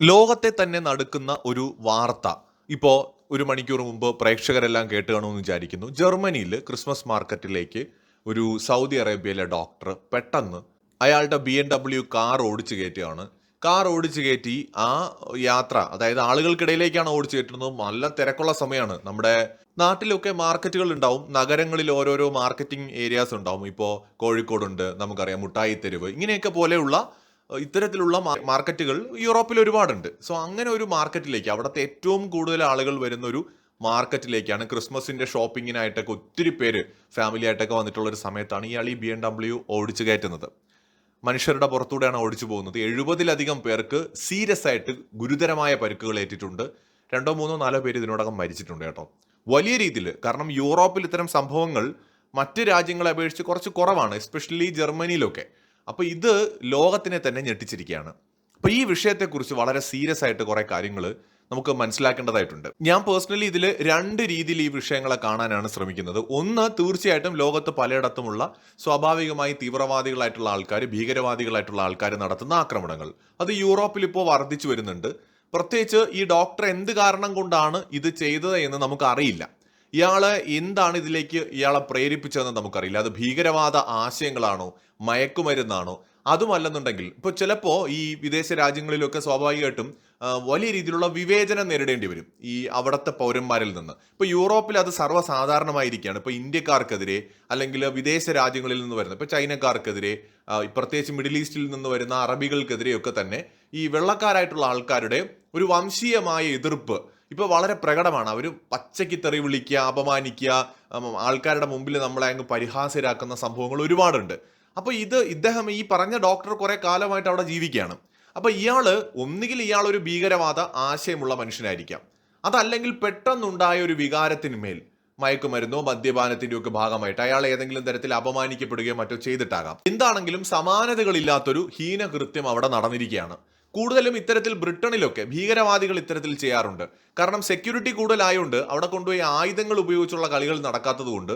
ലോകത്തെ തന്നെ നടക്കുന്ന ഒരു വാർത്ത. ഇപ്പോൾ ഒരു മണിക്കൂർ മുമ്പ് പ്രേക്ഷകരെല്ലാം കേട്ട് കാണുമെന്ന് വിചാരിക്കുന്നു. ജർമ്മനിയിൽ ക്രിസ്മസ് മാർക്കറ്റിലേക്ക് ഒരു സൗദി അറേബ്യയിലെ ഡോക്ടർ പെട്ടെന്ന് അയാളുടെ ബി എം ഡബ്ല്യു കാർ ഓടിച്ചു കയറ്റുകയാണ് കാർ ഓടിച്ചു കയറ്റി ആ യാത്ര അതായത് ആളുകൾക്കിടയിലേക്കാണ് ഓടിച്ചു കയറ്റുന്നത്. നല്ല തിരക്കുള്ള സമയമാണ് നമ്മുടെ നാട്ടിലൊക്കെ മാർക്കറ്റുകൾ ഉണ്ടാവും. നഗരങ്ങളിൽ ഓരോരോ മാർക്കറ്റിംഗ് ഏരിയാസ് ഉണ്ടാവും. ഇപ്പോൾ കോഴിക്കോടുണ്ട് നമുക്കറിയാം മുട്ടായി തെരുവ്. ഇങ്ങനെയൊക്കെ പോലെയുള്ള ഇത്തരത്തിലുള്ള മാർക്കറ്റുകൾ യൂറോപ്പിൽ ഒരുപാടുണ്ട്. സോ അങ്ങനെ ഒരു മാർക്കറ്റിലേക്ക് അവിടുത്തെ ഏറ്റവും കൂടുതൽ ആളുകൾ വരുന്ന ഒരു മാർക്കറ്റിലേക്കാണ് ക്രിസ്മസിന്റെ ഷോപ്പിങ്ങിനായിട്ടൊക്കെ ഒത്തിരി പേര് ഫാമിലി ആയിട്ടൊക്കെ വന്നിട്ടുള്ള ഒരു സമയത്താണ് ഇയാൾ ഈ ബി എം ഡബ്ല്യു ഓടിച്ചു കയറ്റുന്നത്. മനുഷ്യരുടെ പുറത്തൂടെയാണ് ഓടിച്ചു പോകുന്നത്. എഴുപതിലധികം പേർക്ക് സീരിയസ് ആയിട്ട് ഗുരുതരമായ പരിക്കുകൾ ഏറ്റിട്ടുണ്ട്. രണ്ടോ മൂന്നോ നാലോ പേര് ഇതിനോടകം മരിച്ചിട്ടുണ്ട് കേട്ടോ. വലിയ രീതിയിൽ കാരണം യൂറോപ്പിൽ ഇത്തരം സംഭവങ്ങൾ മറ്റ് രാജ്യങ്ങളെ അപേക്ഷിച്ച് കുറച്ച് കുറവാണ് എസ്പെഷ്യലി ജർമ്മനിയിലൊക്കെ. അപ്പോൾ ഇത് ലോകത്തിനെ തന്നെ ഞെട്ടിച്ചിരിക്കുകയാണ്. അപ്പോൾ ഈ വിഷയത്തെക്കുറിച്ച് വളരെ സീരിയസ് ആയിട്ട് കുറേ കാര്യങ്ങൾ നമുക്ക് മനസ്സിലാക്കേണ്ടതായിട്ടുണ്ട്. ഞാൻ പേഴ്സണലി ഇതിൽ രണ്ട് രീതിയിൽ ഈ വിഷയങ്ങളെ കാണാനാണ് ശ്രമിക്കുന്നത്. ഒന്ന് തീർച്ചയായിട്ടും ലോകത്ത് പലയിടത്തുമുള്ള സ്വാഭാവികമായി തീവ്രവാദികളായിട്ടുള്ള ആൾക്കാർ ഭീകരവാദികളായിട്ടുള്ള ആൾക്കാർ നടത്തുന്ന ആക്രമണങ്ങൾ. അത് യൂറോപ്പിൽ ഇപ്പോൾ വർദ്ധിച്ചു വരുന്നുണ്ട്. പ്രത്യേകിച്ച് ഈ ഡോക്ടർ എന്ത് കാരണം കൊണ്ടാണ് ഇത് ചെയ്തത് എന്ന് നമുക്ക് അറിയില്ല. ഇയാൾ എന്താണ് ഇതിലേക്ക് ഇയാളെ പ്രേരിപ്പിച്ചതെന്ന് നമുക്കറിയില്ല. അത് ഭീകരവാദ ആശയങ്ങളാണോ? മയക്കുമരുന്നാണോ? അതുമല്ലെന്നുണ്ടെങ്കിൽ ഇപ്പോൾ ചിലപ്പോൾ ഈ വിദേശ രാജ്യങ്ങളിലൊക്കെ സ്വാഭാവികമായിട്ടും വലിയ രീതിയിലുള്ള വിവേചനം നേരിടേണ്ടി വരും ഈ അവിടുത്തെ പൗരന്മാരിൽ നിന്ന്. ഇപ്പോൾ യൂറോപ്പിൽ അത് സർവസാധാരണമായിരിക്കുകയാണ്. ഇപ്പോൾ ഇന്ത്യക്കാർക്കെതിരെ അല്ലെങ്കിൽ വിദേശ രാജ്യങ്ങളിൽ നിന്ന് വരുന്ന ഇപ്പോൾ ചൈനക്കാർക്കെതിരെ പ്രത്യേകിച്ച് മിഡിൽ ഈസ്റ്റിൽ നിന്ന് വരുന്ന അറബികൾക്കെതിരെയൊക്കെ തന്നെ ഈ വെള്ളക്കാരായിട്ടുള്ള ആൾക്കാരുടെ ഒരു വംശീയമായ എതിർപ്പ് ഇപ്പൊ വളരെ പ്രകടമാണ്. അവർ പച്ചയ്ക്ക് തെറി വിളിക്കുക അപമാനിക്കുക ആൾക്കാരുടെ മുമ്പിൽ നമ്മളെ അങ്ങ് പരിഹാസ്യരാക്കുന്ന സംഭവങ്ങൾ ഒരുപാടുണ്ട്. അപ്പോൾ ഇത് ഇദ്ദേഹം ഈ പറഞ്ഞ ഡോക്ടർ കുറേ കാലമായിട്ട് അവിടെ ജീവിക്കുകയാണ്. അപ്പോൾ ഇയാൾ ഒന്നുകിൽ ഇയാൾ ഒരു ഭീകരവാദ ആശയമുള്ള മനുഷ്യനായിരിക്കാം. അതല്ലെങ്കിൽ പെട്ടെന്നുണ്ടായ ഒരു വികാരത്തിന്മേൽ മയക്കുമരുന്നോ മദ്യപാനത്തിന്റെയോ ഒക്കെ ഭാഗമായിട്ട് അയാൾ ഏതെങ്കിലും തരത്തിൽ അപമാനിക്കപ്പെടുകയോ മറ്റോ ചെയ്തിട്ടാകാം. എന്താണെങ്കിലും സമാനതകളില്ലാത്തൊരു ഹീനകൃത്യം അവിടെ നടന്നിരിക്കുകയാണ്. കൂടുതലും ഇത്തരത്തിൽ ബ്രിട്ടണിലൊക്കെ ഭീകരവാദികൾ ഇത്തരത്തിൽ ചെയ്യാറുണ്ട്. കാരണം സെക്യൂരിറ്റി കൂടുതലായതുകൊണ്ട് അവിടെ കൊണ്ടുപോയി ആയുധങ്ങൾ ഉപയോഗിച്ചുള്ള കളികൾ നടക്കാത്തതുകൊണ്ട്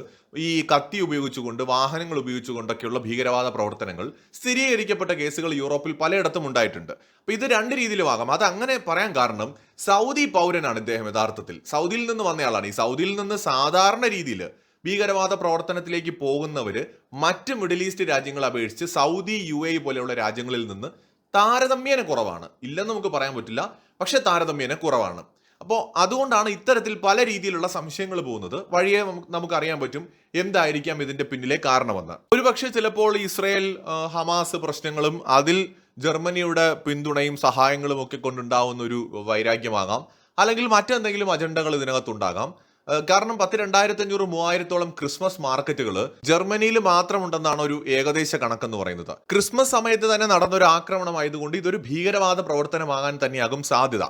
ഈ കത്തി ഉപയോഗിച്ചുകൊണ്ട് വാഹനങ്ങൾ ഉപയോഗിച്ചുകൊണ്ടൊക്കെയുള്ള ഭീകരവാദ പ്രവർത്തനങ്ങൾ സ്ഥിരീകരിക്കപ്പെട്ട കേസുകൾ യൂറോപ്പിൽ പലയിടത്തും ഉണ്ടായിട്ടുണ്ട്. അപ്പൊ ഇത് രണ്ട് രീതിയിലുമാകാം അത് അങ്ങനെ പറയാൻ കാരണം സൗദി പൗരനാണ് ഇദ്ദേഹം യഥാർത്ഥത്തിൽ. സൗദിയിൽ നിന്ന് വന്നയാളാണ് ഈ സൗദിയിൽ നിന്ന് സാധാരണ രീതിയിൽ ഭീകരവാദ പ്രവർത്തനത്തിലേക്ക് പോകുന്നവര് മറ്റ് മിഡിൽ ഈസ്റ്റ് രാജ്യങ്ങളെ അപേക്ഷിച്ച് സൗദി യു എ പോലെയുള്ള രാജ്യങ്ങളിൽ നിന്ന് താരതമ്യേന കുറവാണ്. ഇല്ലെന്ന് നമുക്ക് പറയാൻ പറ്റില്ല. പക്ഷെ താരതമ്യേന കുറവാണ്. അപ്പോൾ അതുകൊണ്ടാണ് ഇത്തരത്തിൽ പല രീതിയിലുള്ള സംശയങ്ങൾ പോകുന്നത്. വഴിയെ നമുക്ക് അറിയാൻ പറ്റും എന്തായിരിക്കാം ഇതിന്റെ പിന്നിലെ കാരണമെന്ന്. ഒരുപക്ഷെ ചിലപ്പോൾ ഇസ്രയേൽ ഹമാസ് പ്രശ്നങ്ങളും അതിൽ ജർമ്മനിയുടെ പിന്തുണയും സഹായങ്ങളും ഒക്കെ കൊണ്ടുണ്ടാവുന്ന ഒരു വൈരാഗ്യമാകാം. അല്ലെങ്കിൽ മറ്റെന്തെങ്കിലും അജണ്ടകൾ ഇതിനകത്തുണ്ടാകാം. കാരണം പത്ത് രണ്ടായിരത്തി അഞ്ഞൂറ് മൂവായിരത്തോളം ക്രിസ്മസ് മാർക്കറ്റുകൾ ജർമ്മനിയിൽ മാത്രമുണ്ടെന്നാണ് ഒരു ഏകദേശ കണക്കെന്ന് പറയുന്നത്. ക്രിസ്മസ് സമയത്ത് തന്നെ നടന്നൊരു ആക്രമണമായതുകൊണ്ട് ഇതൊരു ഭീകരവാദ പ്രവർത്തനമാകാൻ തന്നെയാകും സാധ്യത.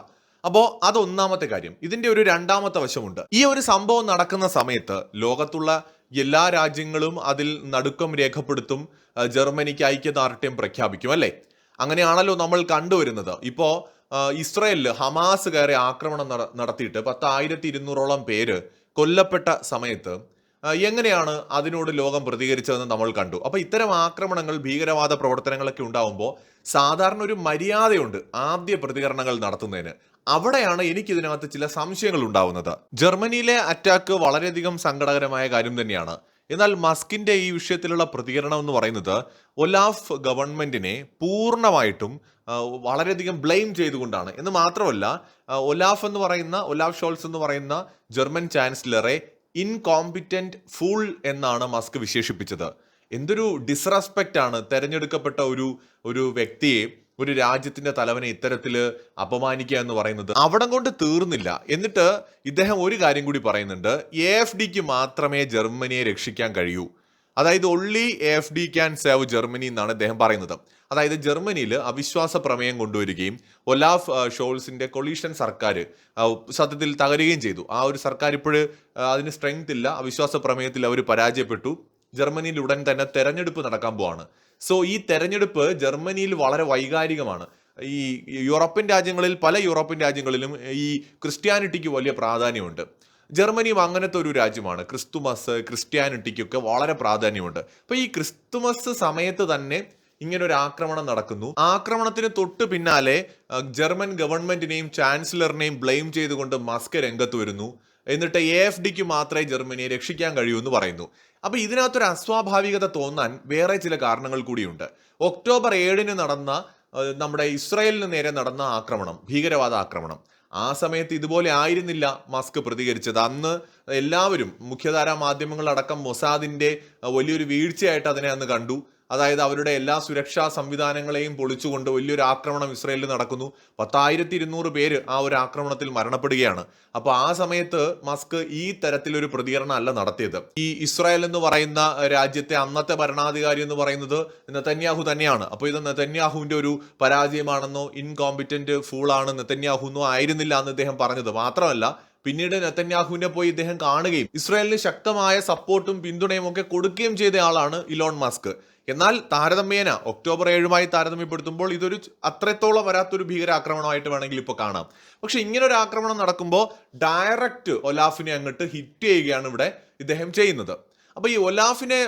അപ്പോ അതൊന്നാമത്തെ കാര്യം. ഇതിന്റെ ഒരു രണ്ടാമത്തെ വശമുണ്ട്. ഈ ഒരു സംഭവം നടക്കുന്ന സമയത്ത് ലോകത്തുള്ള എല്ലാ രാജ്യങ്ങളും അതിൽ നടുക്കം രേഖപ്പെടുത്തും ജർമ്മനിക്ക് ഐക്യദാർഢ്യം പ്രഖ്യാപിക്കും അല്ലേ? അങ്ങനെയാണല്ലോ നമ്മൾ കണ്ടുവരുന്നത്. ഇപ്പോ ആ, ഇസ്രായേലിൽ ഹമാസ് കയറി ആക്രമണം നട- നടത്തിയിട്ട് പത്തായിരത്തി ഇരുന്നൂറോളം പേര് കൊല്ലപ്പെട്ട സമയത്ത് എങ്ങനെയാണ് അതിനോട് ലോകം പ്രതികരിച്ചതെന്ന് നമ്മൾ കണ്ടു. അപ്പോൾ ഇത്തരം ആക്രമണങ്ങൾ ഭീകരവാദ പ്രവർത്തനങ്ങളൊക്കെ ഉണ്ടാവുമ്പോൾ സാധാരണ ഒരു മര്യാദയുണ്ട് ആദ്യ പ്രതികരണങ്ങൾ നടത്തുന്നതിന്. അവിടെയാണ് എനിക്ക് ഇതിനകത്ത് ചില സംശയങ്ങൾ ഉണ്ടാവുന്നത്. ജർമ്മനിയിലെ അറ്റാക്ക് വളരെയധികം സങ്കടകരമായ കാര്യം തന്നെയാണ്. എന്നാൽ മസ്കിന്റെ ഈ വിഷയത്തിലുള്ള പ്രതികരണം എന്ന് പറയുന്നത് ഒലാഫ് ഗവൺമെന്റിനെ പൂർണമായിട്ടും വളരെയധികം ബ്ലെയിം ചെയ്തുകൊണ്ടാണ്. എന്ന് മാത്രമല്ല ഒലാഫ് എന്ന് പറയുന്ന ഒലാഫ് ഷോൾസ് എന്ന് പറയുന്ന ജർമ്മൻ ചാൻസലറെ ഇൻകോമ്പിറ്റന്റ് ഫുൾ എന്നാണ് മസ്ക് വിശേഷിപ്പിച്ചത്. എന്തൊരു ഡിസ്റെസ്പെക്റ്റ് ആണ് തെരഞ്ഞെടുക്കപ്പെട്ട ഒരു ഒരു വ്യക്തിയെ ഒരു രാജ്യത്തിന്റെ തലവനെ ഇത്തരത്തിൽ അപമാനിക്കുക എന്ന് പറയുന്നത് അവിടം കൊണ്ട് തീർന്നില്ല. എന്നിട്ട് ഇദ്ദേഹം ഒരു കാര്യം കൂടി പറയുന്നുണ്ട്. എ എഫ് ഡിക്ക് മാത്രമേ ജർമ്മനിയെ രക്ഷിക്കാൻ കഴിയൂ. അതായത് only A F D can save Germany എന്നാണ് അദ്ദേഹം പറയുന്നത്. അതായത് ജർമ്മനിയിൽ അവിശ്വാസ പ്രമേയം കൊണ്ടുവരികയും ഒലാഫ് ഷോൾസിന്റെ കൊളീഷൻ സർക്കാർ സത്യത്തിൽ തകരുകയും ചെയ്തു. ആ ഒരു സർക്കാർ ഇപ്പോഴ് അതിന് സ്ട്രെങ്ത് ഇല്ല അവിശ്വാസ പ്രമേയത്തിൽ അവർ പരാജയപ്പെട്ടു. ജർമ്മനിയിൽ ഉടൻ തന്നെ തെരഞ്ഞെടുപ്പ് നടക്കാൻ പോവാണ്. സോ ഈ തെരഞ്ഞെടുപ്പ് ജർമ്മനിയിൽ വളരെ വൈകാരികമാണ്. ഈ യൂറോപ്യൻ രാജ്യങ്ങളിൽ പല യൂറോപ്യൻ രാജ്യങ്ങളിലും ഈ ക്രിസ്ത്യാനിറ്റിക്ക് വലിയ പ്രാധാന്യമുണ്ട്. ജർമ്മനിയും അങ്ങനത്തെ ഒരു രാജ്യമാണ്. ക്രിസ്തുമസ് ക്രിസ്ത്യാനിറ്റിക്കൊക്കെ വളരെ പ്രാധാന്യമുണ്ട്. അപ്പോൾ ഈ ക്രിസ്തുമസ് സമയത്ത് തന്നെ ഇങ്ങനെ ഒരു ആക്രമണം നടക്കുന്നു. ആക്രമണത്തിന് തൊട്ട് പിന്നാലെ ജർമ്മൻ ഗവൺമെന്റിനെയും ചാൻസലറിനെയും ബ്ലെയിം ചെയ്തുകൊണ്ട് മസ്ക് രംഗത്ത് വരുന്നു. എന്നിട്ട് എ എഫ് ഡിക്ക് മാത്രമേ ജർമ്മനിയെ രക്ഷിക്കാൻ കഴിയൂ എന്ന് പറയുന്നു. അപ്പൊ ഇതിനകത്തൊരു അസ്വാഭാവികത തോന്നാൻ വേറെ ചില കാരണങ്ങൾ കൂടിയുണ്ട്. ഒക്ടോബർ ഏഴിന് നടന്ന നമ്മുടെ ഇസ്രായേലിന് നേരെ നടന്ന ആക്രമണം ഭീകരവാദ ആക്രമണം. ആ സമയത്ത് ഇതുപോലെ ആയിരുന്നില്ല മസ്ക് പ്രതികരിച്ചത്. അന്ന് എല്ലാവരും മുഖ്യധാരാ മാധ്യമങ്ങളടക്കം മൊസാദിന്റെ വലിയൊരു വീഴ്ചയായിട്ട് അതിനെ അന്ന് കണ്ടു. അതായത് അവരുടെ എല്ലാ സുരക്ഷാ സംവിധാനങ്ങളെയും പൊളിച്ചുകൊണ്ട് വലിയൊരു ആക്രമണം ഇസ്രയേലിൽ നടക്കുന്നു. പത്തായിരത്തി ഇരുന്നൂറ് പേര് ആ ഒരു ആക്രമണത്തിൽ മരണപ്പെടുകയാണ്. അപ്പോൾ ആ സമയത്ത് മസ്ക് ഈ തരത്തിലൊരു പ്രതികരണം അല്ല നടത്തിയത്. ഈ ഇസ്രായേൽ എന്ന് പറയുന്ന രാജ്യത്തെ അന്നത്തെ ഭരണാധികാരി എന്ന് പറയുന്നത് നെതന്യാഹു തന്നെയാണ്. അപ്പോൾ ഇത് നെതന്യാഹുവിന്റെ ഒരു പരാജയമാണെന്നോ ഇൻകോമ്പിറ്റന്റ് ഫൂളാണ് നെതന്യാഹു എന്നോ ആയിരുന്നില്ല എന്ന് അദ്ദേഹം പറഞ്ഞത്. മാത്രമല്ല പിന്നീട് നെത്തന്യാഹുവിനെ പോയി ഇദ്ദേഹം കാണുകയും ഇസ്രായേലിന് ശക്തമായ സപ്പോർട്ടും പിന്തുണയും ഒക്കെ കൊടുക്കുകയും ചെയ്ത ആളാണ് ഇലോൺ മസ്ക്. എന്നാൽ താരതമ്യേന ഒക്ടോബർ ഏഴുമായി താരതമ്യപ്പെടുത്തുമ്പോൾ ഇതൊരു അത്രത്തോളം വരാത്തൊരു ഭീകരാക്രമണമായിട്ട് വേണമെങ്കിൽ ഇപ്പോൾ കാണാം. പക്ഷെ ഇങ്ങനെ ഒരു ആക്രമണം നടക്കുമ്പോൾ ഡയറക്റ്റ് ഒലാഫിനെ അങ്ങോട്ട് ഹിറ്റ് ചെയ്യുകയാണ് ഇവിടെ ഇദ്ദേഹം ചെയ്യുന്നത്. അപ്പോൾ ഈ ഒലാഫിനെ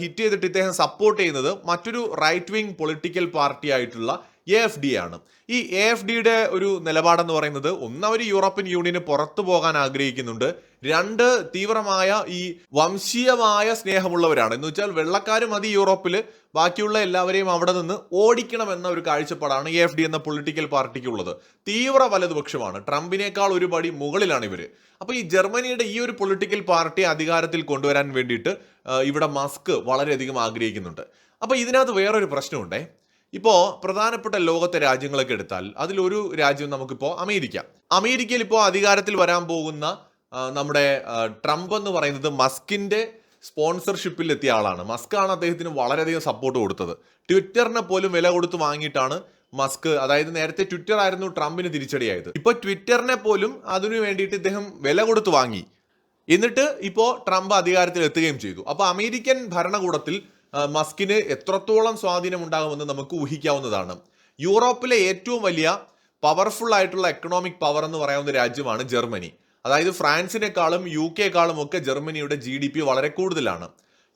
ഹിറ്റ് ചെയ്തിട്ട് ഇദ്ദേഹം സപ്പോർട്ട് ചെയ്യുന്നത് മറ്റൊരു റൈറ്റ് വിങ് പൊളിറ്റിക്കൽ പാർട്ടി ആയിട്ടുള്ള എ എഫ് ഡി ആണ്. ഈ എ എഫ് ഡിയുടെ ഒരു നിലപാടെന്ന് പറയുന്നത് ഒന്ന് അവർ യൂറോപ്യൻ യൂണിയന് പുറത്തു പോകാൻ ആഗ്രഹിക്കുന്നുണ്ട്. രണ്ട് തീവ്രമായ ഈ വംശീയമായ സ്നേഹമുള്ളവരാണ്. എന്ന് വെച്ചാൽ വെള്ളക്കാർ മതി യൂറോപ്പിൽ ബാക്കിയുള്ള എല്ലാവരെയും അവിടെ നിന്ന് ഓടിക്കണമെന്ന ഒരു കാഴ്ചപ്പാടാണ് എ എഫ് ഡി എന്ന പൊളിറ്റിക്കൽ പാർട്ടിക്കുള്ളത്. തീവ്ര വലതുപക്ഷമാണ്. ട്രംപിനേക്കാൾ ഒരു പടി മുകളിലാണ് ഇവർ അപ്പോൾ ഈ ജർമ്മനിയുടെ ഈ ഒരു പൊളിറ്റിക്കൽ പാർട്ടി അധികാരത്തിൽ കൊണ്ടുവരാൻ വേണ്ടിയിട്ട് ഇവിടെ മസ്ക് വളരെയധികം ആഗ്രഹിക്കുന്നുണ്ട്. അപ്പൊ ഇതിനകത്ത് വേറൊരു പ്രശ്നമുണ്ടേ. ഇപ്പോൾ പ്രധാനപ്പെട്ട ലോകത്തെ രാജ്യങ്ങളൊക്കെ എടുത്താൽ അതിലൊരു രാജ്യം നമുക്കിപ്പോൾ അമേരിക്ക. അമേരിക്കയിൽ ഇപ്പോൾ അധികാരത്തിൽ വരാൻ പോകുന്ന നമ്മുടെ ട്രംപ് എന്ന് പറയുന്നത് മസ്കിന്റെ സ്പോൺസർഷിപ്പിൽ എത്തിയ ആളാണ്. മസ്കാണ് അദ്ദേഹത്തിന് വളരെയധികം സപ്പോർട്ട് കൊടുത്തത്. ട്വിറ്ററിനെ പോലും വില കൊടുത്ത് വാങ്ങിയിട്ടാണ് മസ്ക് അതായത് നേരത്തെ ട്വിറ്റർ ആയിരുന്നു ട്രംപിന് തിരിച്ചടിയായത്. ഇപ്പോൾ ട്വിറ്ററിനെ പോലും അതിനു വേണ്ടിയിട്ട് ഇദ്ദേഹം വില കൊടുത്ത് വാങ്ങി. എന്നിട്ട് ഇപ്പോൾ ട്രംപ് അധികാരത്തിൽ എത്തുകയും ചെയ്തു. അപ്പോൾ അമേരിക്കൻ ഭരണകൂടത്തിൽ മസ്കിന് എത്രത്തോളം സ്വാധീനം ഉണ്ടാകുമെന്ന് നമുക്ക് ഊഹിക്കാവുന്നതാണ്. യൂറോപ്പിലെ ഏറ്റവും വലിയ പവർഫുൾ ആയിട്ടുള്ള എക്കണോമിക് പവർ എന്ന് പറയാവുന്ന രാജ്യമാണ് ജർമ്മനി. അതായത് ഫ്രാൻസിനേക്കാളും യു കെക്കാളും ഒക്കെ ജർമ്മനിയുടെ ജി ഡി പി വളരെ കൂടുതലാണ്.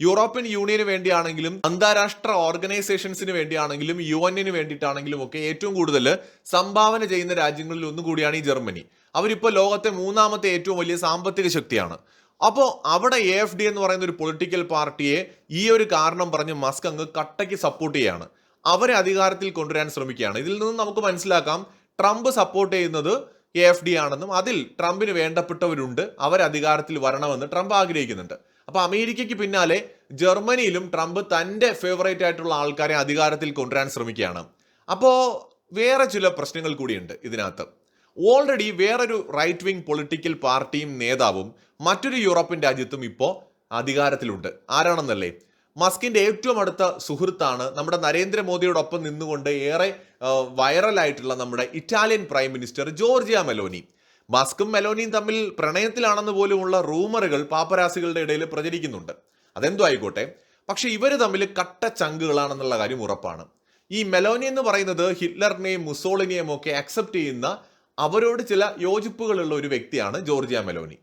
യൂറോപ്യൻ യൂണിയന് വേണ്ടിയാണെങ്കിലും അന്താരാഷ്ട്ര ഓർഗനൈസേഷൻസിന് വേണ്ടിയാണെങ്കിലും യു എന്നിന് വേണ്ടിയിട്ടാണെങ്കിലും ഒക്കെ ഏറ്റവും കൂടുതൽ സംഭാവന ചെയ്യുന്ന രാജ്യങ്ങളിൽ ഒന്നുകൂടിയാണ് ഈ ജർമ്മനി. അവരിപ്പോൾ ലോകത്തെ മൂന്നാമത്തെ ഏറ്റവും വലിയ സാമ്പത്തിക ശക്തിയാണ്. അപ്പോൾ അവിടെ എ എഫ് ഡി എന്ന് പറയുന്ന ഒരു പൊളിറ്റിക്കൽ പാർട്ടിയെ ഈ ഒരു കാരണം പറഞ്ഞ് മസ്ക് അങ്ങ് കട്ടയ്ക്ക് സപ്പോർട്ട് ചെയ്യാണ്. അവരെ അധികാരത്തിൽ കൊണ്ടുവരാൻ ശ്രമിക്കുകയാണ്. ഇതിൽ നിന്ന് നമുക്ക് മനസ്സിലാക്കാം ട്രംപ് സപ്പോർട്ട് ചെയ്യുന്നത് എ എഫ് ഡി ആണെന്നും അതിൽ ട്രംപിന് വേണ്ടപ്പെട്ടവരുണ്ട് അവർ അധികാരത്തിൽ വരണമെന്ന് ട്രംപ് ആഗ്രഹിക്കുന്നുണ്ട്. അപ്പോൾ അമേരിക്കയ്ക്ക് പിന്നാലെ ജർമ്മനിയിലും ട്രംപ് തന്റെ ഫേവറേറ്റ് ആയിട്ടുള്ള ആൾക്കാരെ അധികാരത്തിൽ കൊണ്ടുവരാൻ ശ്രമിക്കുകയാണ്. അപ്പോൾ വേറെ ചില പ്രശ്നങ്ങൾ കൂടിയുണ്ട് ഇതിനകത്ത്. ഓൾറെഡി വേറൊരു റൈറ്റ് വിങ് പൊളിറ്റിക്കൽ പാർട്ടിയും നേതാവും മറ്റൊരു യൂറോപ്യൻ രാജ്യത്തും ഇപ്പോൾ അധികാരത്തിലുണ്ട്. ആരാണെന്നല്ലേ? മസ്കിന്റെ ഏറ്റവും അടുത്ത സുഹൃത്താണ് നമ്മുടെ നരേന്ദ്രമോദിയോടൊപ്പം നിന്നുകൊണ്ട് ഏറെ വൈറലായിട്ടുള്ള നമ്മുടെ Italian prime minister Giorgia Meloni. മസ്കും മെലോനിയും തമ്മിൽ പ്രണയത്തിലാണെന്ന് പോലുമുള്ള റൂമറുകൾ പാപ്പരാസികളുടെ ഇടയിൽ പ്രചരിക്കുന്നുണ്ട്. അതെന്തോ ആയിക്കോട്ടെ. പക്ഷെ ഇവർ തമ്മിൽ കട്ട ചങ്കുകളാണെന്നുള്ള കാര്യം ഉറപ്പാണ്. ഈ മെലോനി എന്ന് പറയുന്നത് ഹിറ്റ്ലറിനെയും മുസോളിനെയും ഒക്കെ അക്സെപ്റ്റ് ചെയ്യുന്ന അവരോട് ചില യോജിപ്പുകളുള്ള ഒരു വ്യക്തിയാണ് ജോർജിയ മെലോനി.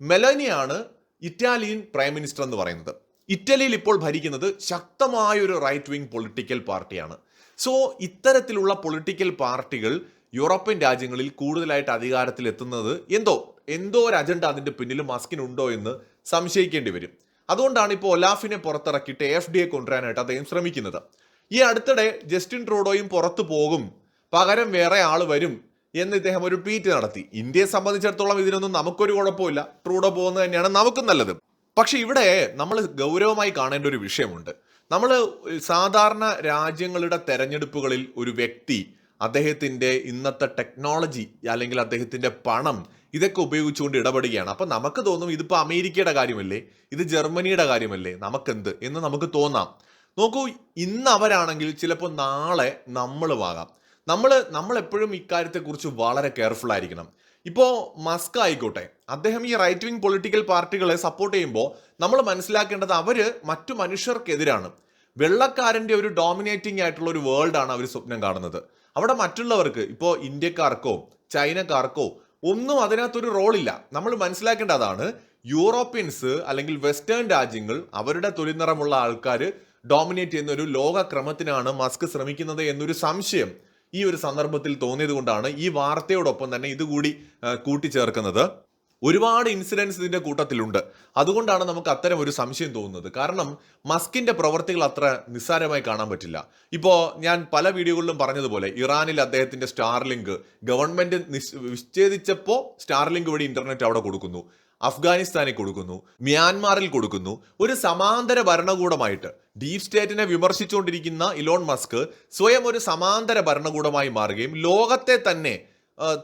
മെലോനിയാണ് ഇറ്റാലിയൻ പ്രൈം മിനിസ്റ്റർ എന്ന് പറയുന്നത്. ഇറ്റലിയിൽ ഇപ്പോൾ ഭരിക്കുന്നത് ശക്തമായ ഒരു റൈറ്റ് വിങ് പൊളിറ്റിക്കൽ പാർട്ടിയാണ് സോ ഇത്തരത്തിലുള്ള പൊളിറ്റിക്കൽ പാർട്ടികൾ യൂറോപ്യൻ രാജ്യങ്ങളിൽ കൂടുതലായിട്ട് അധികാരത്തിൽ എത്തുന്നത് എന്തോ എന്തോ ഒരു അജണ്ട അതിന്റെ പിന്നിൽ മസ്കിനുണ്ടോ എന്ന് സംശയിക്കേണ്ടി വരും. അതുകൊണ്ടാണ് ഇപ്പോൾ ഒലാഫിനെ പുറത്തിറക്കിയിട്ട് എഫ് ഡി എ കൊണ്ടുവരാനായിട്ട് അദ്ദേഹം ശ്രമിക്കുന്നത്. ഈ അടുത്തിടെ ജസ്റ്റിൻ ട്രൂഡോയും പുറത്തു പോകും. പകരം വേറെ ആൾ വരും. എന്ന് ഇദ്ദേഹം ഒരു ട്വീറ്റ് നടത്തി. ഇന്ത്യയെ സംബന്ധിച്ചിടത്തോളം ഇതിനൊന്നും നമുക്കൊരു കുഴപ്പമില്ല. ട്രൂഡോ പോകുന്നത് തന്നെയാണ് നമുക്കും നല്ലത്. പക്ഷെ ഇവിടെ നമ്മൾ ഗൗരവമായി കാണേണ്ട ഒരു വിഷയമുണ്ട്. നമ്മൾ സാധാരണ രാജ്യങ്ങളുടെ തെരഞ്ഞെടുപ്പുകളിൽ ഒരു വ്യക്തി അദ്ദേഹത്തിന്റെ ഇന്നത്തെ ടെക്നോളജി അല്ലെങ്കിൽ അദ്ദേഹത്തിന്റെ പണം ഇതൊക്കെ ഉപയോഗിച്ചുകൊണ്ട് ഇടപെടുകയാണ്. അപ്പൊ നമുക്ക് തോന്നും ഇതിപ്പോ അമേരിക്കയുടെ കാര്യമല്ലേ? ഇത് ജർമ്മനിയുടെ കാര്യമല്ലേ? നമുക്കെന്ത് എന്ന് നമുക്ക് തോന്നാം. നോക്കൂ ഇന്ന് അവരാണെങ്കിൽ ചിലപ്പോൾ നാളെ നമ്മളുമാകാം നമ്മൾ നമ്മളെപ്പോഴും ഇക്കാര്യത്തെക്കുറിച്ച് വളരെ കെയർഫുൾ ആയിരിക്കണം. ഇപ്പോൾ മസ്ക് ആയിക്കോട്ടെ അദ്ദേഹം ഈ റൈറ്റ് വിങ് പൊളിറ്റിക്കൽ പാർട്ടികളെ സപ്പോർട്ട് ചെയ്യുമ്പോൾ നമ്മൾ മനസ്സിലാക്കേണ്ടത് അവർ മറ്റു മനുഷ്യർക്കെതിരാണ്. വെള്ളക്കാരന്റെ ഒരു ഡോമിനേറ്റിംഗ് ആയിട്ടുള്ള ഒരു വേൾഡാണ് അവർ സ്വപ്നം കാണുന്നത്. അവിടെ മറ്റുള്ളവർക്ക് ഇപ്പോൾ ഇന്ത്യക്കാർക്കോ ചൈനക്കാർക്കോ ഒന്നും അതിനകത്തൊരു റോളില്ല നമ്മൾ മനസ്സിലാക്കേണ്ട അതാണ് യൂറോപ്യൻസ് അല്ലെങ്കിൽ വെസ്റ്റേൺ രാജ്യങ്ങൾ അവരുടെ തൊലിനിറമുള്ള ആൾക്കാർ ഡോമിനേറ്റ് ചെയ്യുന്ന ഒരു ലോകക്രമത്തിനാണ് മസ്ക് ശ്രമിക്കുന്നത് എന്നൊരു സംശയം. ഈ ഒരു സന്ദർഭത്തിൽ തോന്നിയത് കൊണ്ടാണ് ഈ വാർത്തയോടൊപ്പം തന്നെ ഇതുകൂടി കൂട്ടിച്ചേർക്കുന്നത്. ഒരുപാട് ഇൻസിഡൻസ് ഇതിന്റെ കൂട്ടത്തിലുണ്ട്. അതുകൊണ്ടാണ് നമുക്ക് അത്തരം ഒരു സംശയം തോന്നുന്നത്. കാരണം മസ്കിന്റെ പ്രവർത്തികൾ അത്ര നിസ്സാരമായി കാണാൻ പറ്റില്ല. ഇപ്പോൾ ഞാൻ പല വീഡിയോകളിലും പറഞ്ഞതുപോലെ ഇറാനിൽ അദ്ദേഹത്തിന്റെ സ്റ്റാർലിങ്ക് ഗവൺമെന്റ് നിശ്- വിച്ഛേദിച്ചപ്പോ സ്റ്റാർലിങ്ക് വഴി ഇന്റർനെറ്റ് അവിടെ കൊടുക്കുന്നു. അഫ്ഗാനിസ്ഥാനിൽ കൊടുക്കുന്നു മ്യാൻമാറിൽ കൊടുക്കുന്നു. ഒരു സമാന്തര ഭരണകൂടമായിട്ട് ഡീപ് സ്റ്റേറ്റിനെ വിമർശിച്ചുകൊണ്ടിരിക്കുന്ന ഇലോൺ മസ്ക് സ്വയം ഒരു സമാന്തര ഭരണകൂടമായി മാറുകയും ലോകത്തെ തന്നെ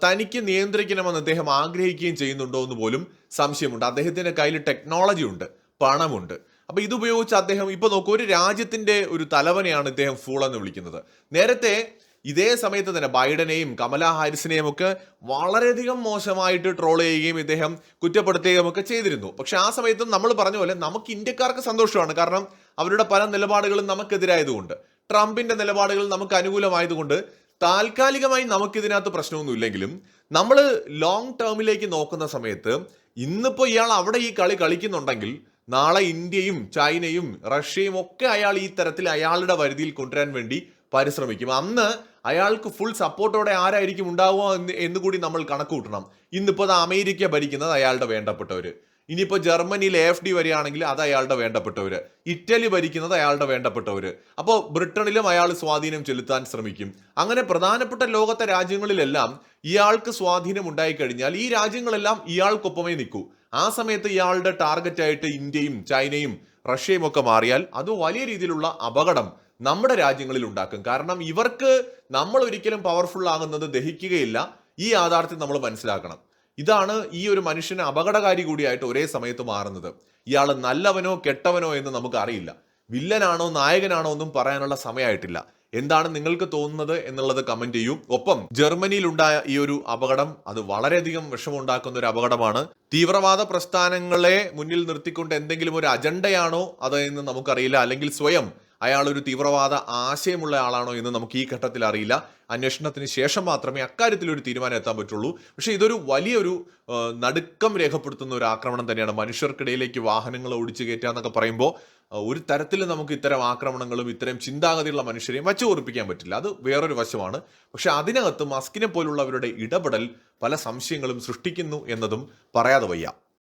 തനിക്ക് നിയന്ത്രിക്കണമെന്ന് അദ്ദേഹം ആഗ്രഹിക്കുകയും ചെയ്യുന്നുണ്ടോ എന്ന് പോലും സംശയമുണ്ട്. അദ്ദേഹത്തിന്റെ കയ്യിൽ ടെക്നോളജി ഉണ്ട് പണമുണ്ട്. അപ്പൊ ഇതുപയോഗിച്ച് അദ്ദേഹം ഇപ്പൊ നോക്കൂ ഒരു രാജ്യത്തിന്റെ ഒരു തലവനെയാണ് ഇദ്ദേഹം ഫൂൾ എന്ന് വിളിക്കുന്നത്. നേരത്തെ ഇതേ സമയത്ത് തന്നെ ബൈഡനെയും കമല ഹാരിസിനെയും ഒക്കെ വളരെയധികം മോശമായിട്ട് ട്രോൾ ചെയ്യുകയും ഇദ്ദേഹം കുറ്റപ്പെടുത്തുകയും ഒക്കെ ചെയ്തിരുന്നു. പക്ഷെ ആ സമയത്തും നമ്മൾ പറഞ്ഞ പോലെ നമുക്ക് ഇന്ത്യക്കാർക്ക് സന്തോഷമാണ്. കാരണം അവരുടെ പല നിലപാടുകളും നമുക്കെതിരായതുകൊണ്ട് ട്രംപിന്റെ നിലപാടുകൾ നമുക്ക് അനുകൂലമായതുകൊണ്ട് താൽക്കാലികമായി നമുക്കിതിനകത്ത് പ്രശ്നമൊന്നുമില്ലെങ്കിലും നമ്മൾ ലോങ് ടേമിലേക്ക് നോക്കുന്ന സമയത്ത് ഇന്നിപ്പോൾ ഇയാൾ അവിടെ ഈ കളി കളിക്കുന്നുണ്ടെങ്കിൽ നാളെ ഇന്ത്യയും ചൈനയും റഷ്യയും ഒക്കെ അയാൾ ഈ തരത്തിൽ അയാളുടെ വരുതിയിൽ കൊണ്ടുവരാൻ വേണ്ടി പരിശ്രമിക്കും. അന്ന് അയാൾക്ക് ഫുൾ സപ്പോർട്ടോടെ ആരായിരിക്കും ഉണ്ടാവുക എന്ന് എന്ന് കൂടി നമ്മൾ കണക്ക് കൂട്ടണം. ഇന്നിപ്പോ അത് അമേരിക്ക ഭരിക്കുന്നത് അയാളുടെ വേണ്ടപ്പെട്ടവർ ഇനിയിപ്പോൾ ജർമ്മനിയിൽ എഫ് ഡി വരികയാണെങ്കിൽ അത് അയാളുടെ വേണ്ടപ്പെട്ടവർ ഇറ്റലി ഭരിക്കുന്നത് അയാളുടെ വേണ്ടപ്പെട്ടവർ അപ്പോൾ ബ്രിട്ടനിലും അയാൾ സ്വാധീനം ചെലുത്താൻ ശ്രമിക്കും. അങ്ങനെ പ്രധാനപ്പെട്ട ലോകത്തെ രാജ്യങ്ങളിലെല്ലാം ഇയാൾക്ക് സ്വാധീനം ഉണ്ടായിക്കഴിഞ്ഞാൽ ഈ രാജ്യങ്ങളെല്ലാം ഇയാൾക്കൊപ്പമേ നിൽക്കൂ. ആ സമയത്ത് ഇയാളുടെ ടാർഗറ്റായിട്ട് ഇന്ത്യയും ചൈനയും റഷ്യയും ഒക്കെ മാറിയാൽ അത് വലിയ രീതിയിലുള്ള അപകടം നമ്മുടെ രാജ്യങ്ങളിൽ ഉണ്ടാക്കും. കാരണം ഇവർക്ക് നമ്മൾ ഒരിക്കലും പവർഫുൾ ആകുന്നത് ദഹിക്കുകയില്ല. ഈ യാഥാർത്ഥ്യം നമ്മൾ മനസ്സിലാക്കണം. ഇതാണ് ഈ ഒരു മനുഷ്യന് അപകടകാരി കൂടിയായിട്ട് ഒരേ സമയത്ത് മാറുന്നത്. ഇയാൾ നല്ലവനോ കെട്ടവനോ എന്ന് നമുക്ക് അറിയില്ല വില്ലനാണോ നായകനാണോ ഒന്നും പറയാനുള്ള സമയമായിട്ടില്ല. എന്താണ് നിങ്ങൾക്ക് തോന്നുന്നത് എന്നുള്ളത് കമന്റ് ചെയ്യൂ. ഒപ്പം ജർമ്മനിയിൽ ഉണ്ടായ ഈ ഒരു അപകടം അത് വളരെയധികം വിഷമമുണ്ടാക്കുന്ന ഒരു അപകടമാണ്. തീവ്രവാദ പ്രസ്ഥാനങ്ങളെ മുന്നിൽ നിർത്തിക്കൊണ്ട് എന്തെങ്കിലും ഒരു അജണ്ടയാണോ അത് എന്ന് നമുക്കറിയില്ല. അല്ലെങ്കിൽ സ്വയം അയാൾ ഒരു തീവ്രവാദ ആശയമുള്ള ആളാണോ എന്ന് നമുക്ക് ഈ ഘട്ടത്തിൽ അറിയില്ല. അന്വേഷണത്തിന് ശേഷം മാത്രമേ അക്കാര്യത്തിൽ ഒരു തീരുമാനം എത്താൻ പറ്റുള്ളൂ. പക്ഷേ ഇതൊരു വലിയൊരു നടുക്കം രേഖപ്പെടുത്തുന്ന ഒരു ആക്രമണം തന്നെയാണ്. മനുഷ്യർക്കിടയിലേക്ക് വാഹനങ്ങൾ ഓടിച്ചു കയറ്റുക എന്നൊക്കെ പറയുമ്പോൾ ഒരു തരത്തിൽ നമുക്ക് ഇത്തരം ആക്രമണങ്ങളും ഇത്തരം ചിന്താഗതിയുള്ള മനുഷ്യരെയും വച്ചു ഓർപ്പിക്കാൻ പറ്റില്ല. അത് വേറൊരു വശമാണ്. പക്ഷെ അതിനകത്ത് മസ്കിനെ പോലുള്ളവരുടെ ഇടപെടൽ പല സംശയങ്ങളും സൃഷ്ടിക്കുന്നു എന്നതും പറയാതെ വയ്യ.